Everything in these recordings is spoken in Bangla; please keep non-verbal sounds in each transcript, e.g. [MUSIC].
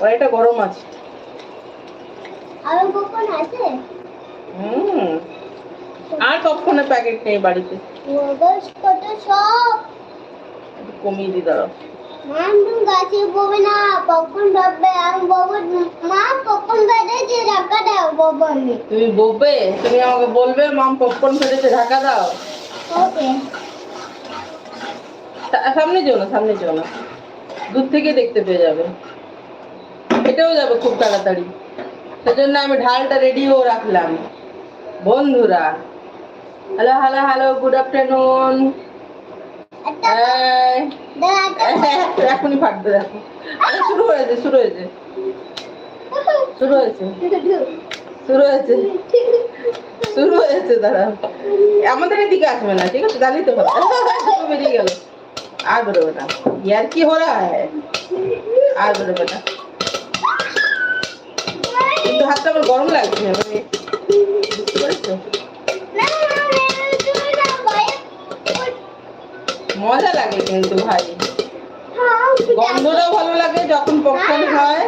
কড়াইটা গরম আছে। আরও কখন আছে? হুম। আর প্যাকেট নেই বাড়িতে। কত সব। কমিয়ে দাঁড়াও। মান তুমি গাছে ববে না পপকর্ন ভাববে আমি বলব মা পপকর্ন বেড়েছে ঢাকা দাও বলব আমি। তুমি বলবে তুমি আমাকে বলবে মাম পপকর্ন ঢাকা দাও। ওকে। সামনে যেও না সামনে যেও না। দূর থেকে দেখতে পেয়ে যাবে। ফেটেও যাবে খুব তাড়াতাড়ি। সেজন্য আমি ঢালটা রেডিও রাখলাম। বন্ধুরা, hello hello hello good afternoon এখনই ফাটবে, দেখো। শুরু হয়েছে শুরু হয়েছে। শুরু হয়েছে। শুরু হয়েছে। শুরু হয়েছে আমাদের এদিকে আসবে না, ঠিক আছে? জানি তো বেরিয়ে গেল। আর বেরোবে না। ইয়ার কি হরা আর বেরোবে না। কিন্তু হাতটা আমার গরম লাগছে মানে না না তুমি মজা লাগে কিন্তু ভাই। হ্যাঁ গন্ধটাও ভালো লাগে যখন পপকর্ন হয়।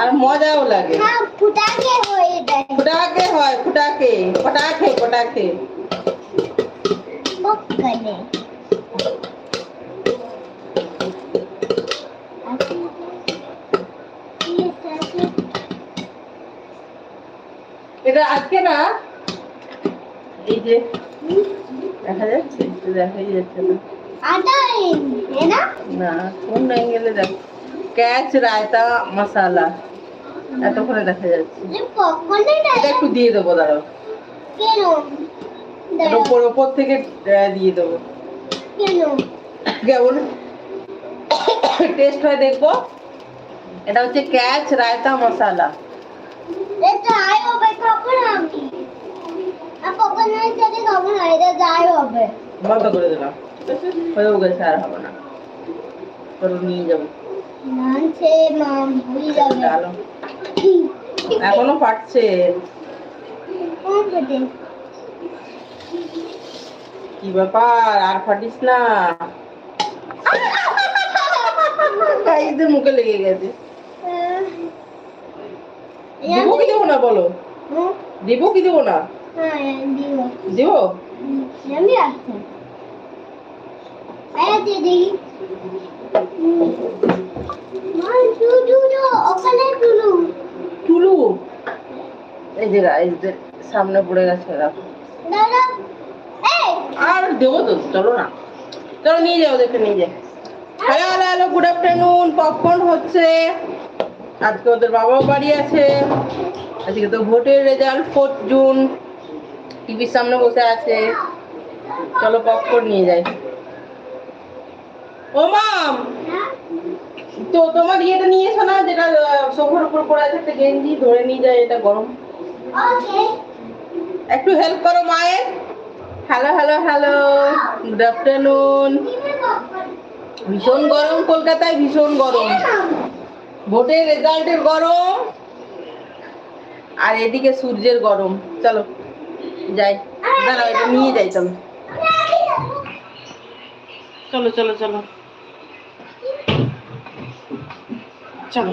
আর মজাও লাগে। হ্যাঁ ফুটাকে হয়ে ফুটাকে হয় ফুটাকে পটাকে পটাকে। পপকর্নে এটা আজকে না এই যে দেখা যাচ্ছে? একটু দেখাই যাচ্ছে না। না? অ্যাঙ্গেলে দেখো? ক্যাচ রায়তা মশালা। দেখা যাচ্ছে। এটা একটু দিয়ে দেবো ওপর ওপর থেকে দিয়ে দেবো। কেমন? [COUGHS] টেস্ট হয় দেখব। এটা হচ্ছে ক্যাচ রায়তা মশালা। এটা যাই হবে খাব আমি? আর পপকর্নের সাথে খাব না এটা যাই হবে। বন্ধ করে দিলাম। হয়েও গেছে আর হবে না। চলো নিয়ে যাব। মানছে মাম ভুল যাবে। এখনও ফাটছে কোন কি ব্যাপার আর ফাটিস না। [LAUGHS] মুখে লেগে গেছে। দিব কি দেবো না বলো? দিব কি দেবো না? হ্যাঁ দিব। টুলু এই যে সামনে পড়ে গেছে আর দেবো তো চলো না। চলো নিয়ে যাও দেখে নিয়ে যাও। Hello hello hello good afternoon popcorn হচ্ছে। আজকে ওদের বাবাও বাড়ি আছে। আজকে তো ভোটের রেজাল্ট ফোর্থ জুন টিভির সামনে বসে আছে। চলো পপকর্ন নিয়ে যাই। ও মাম! তো তোমার ইয়েটা নিয়ে এসো না যেটা সোফার উপর পড়ে আছে একটা গেঞ্জি ধরে নিয়ে যায় এটা গরম। একটু হেল্প করো মায়ের। Hello hello hello good afternoon ভীষণ গরম কলকাতায় ভীষণ গরম। ভোটের রেজাল্টের গরম। আর এদিকে সূর্যের গরম। চলো যাই। দাঁড়াও এটা নিয়ে যাই চলো। চলো চলো চলো। চলো।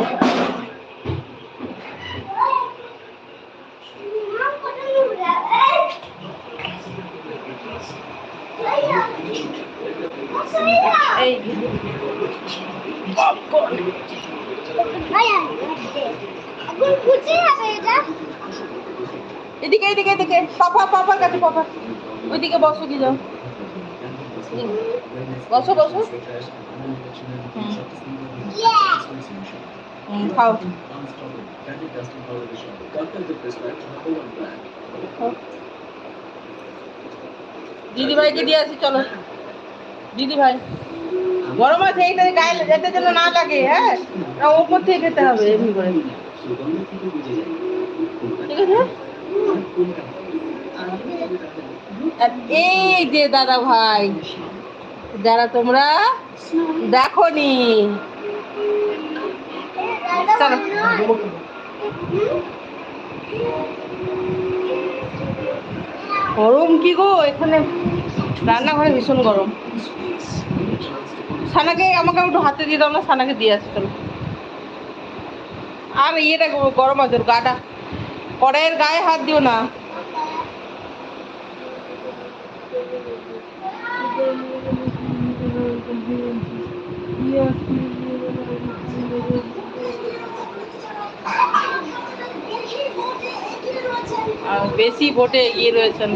এই এদিকে এদিকে এদিকে। পাপা পাপার কাছে পাপা। ওইদিকে বসো কি যাও। বসো বসো। খাও। দিদি ভাইকে দিয়ে আসি, চলো। দিদি ভাই গরম আছে এইটা গায়ে যেতে যেন না লাগে হ্যাঁ? না উপর থেকে খেতে হবে এমনি করে। ঠিক আছে? এই যে দাদা ভাই, যারা তোমরা দেখনি। চলো। গরম কি গো? এখানে রান্নাঘরে ভীষণ গরম। সানাকে আমাকে একটু হাতে দিয়ে দাও না, সানাকে দিয়ে আসি চলো। আর ইয়েটা গরম আছে গাটা। কড়াইয়ের গায়ে হাত দিও না। বেশি ভোটে এগিয়ে রয়েছেন।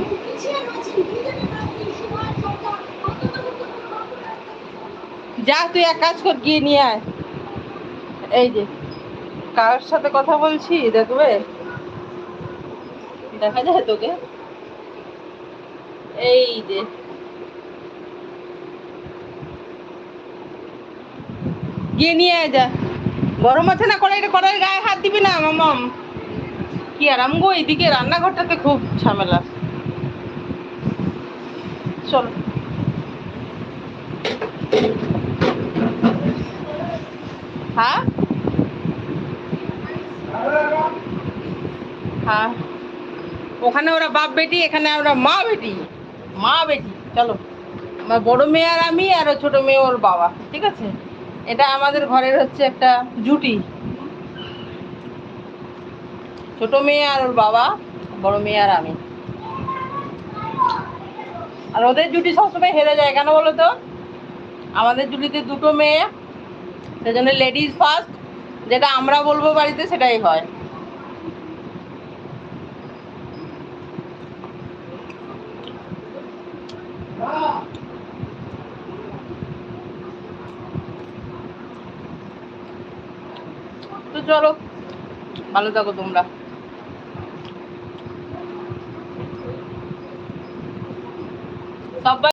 যা, তুই এক কাজ কর, গিয়ে নিয়ে আয়। এই যে কার সাথে কথা বলছি, দেখবে? দেখা যায় তোকে। এই যে। গিয়ে নিয়ে আয়, যা। গরম আছে না কড়াইটা? কড়াইয়ের গায়ে হাত দিবি না, মামম? কি আরাম গো, এদিকে রান্নাঘরটাতে খুব ঝামেলা। চল। হ্যাঁ? হ্যাঁ। ওখানে ওরা বাপ বেটি, এখানে আমরা মা বেটি। মা বেটি, চলো। আমার বড় মেয়ে আর আমি, আর ছোট মেয়ে ওর বাবা, ঠিক আছে? এটা আমাদের ঘরের হচ্ছে একটা জুটি। ছোট মেয়ে আর ওর বাবা, বড় মেয়ে আর আমি। আর ওদের জুটি সবসময় হেরে যায়, কেন বলো তো? আমাদের জুটিতে দুটো মেয়ে সেজন্য লেডিজ ফার্স্ট যেটা আমরা বলব বাড়িতে সেটাই হয়। তো চলো, ভালো থাকো তোমরা। সবাই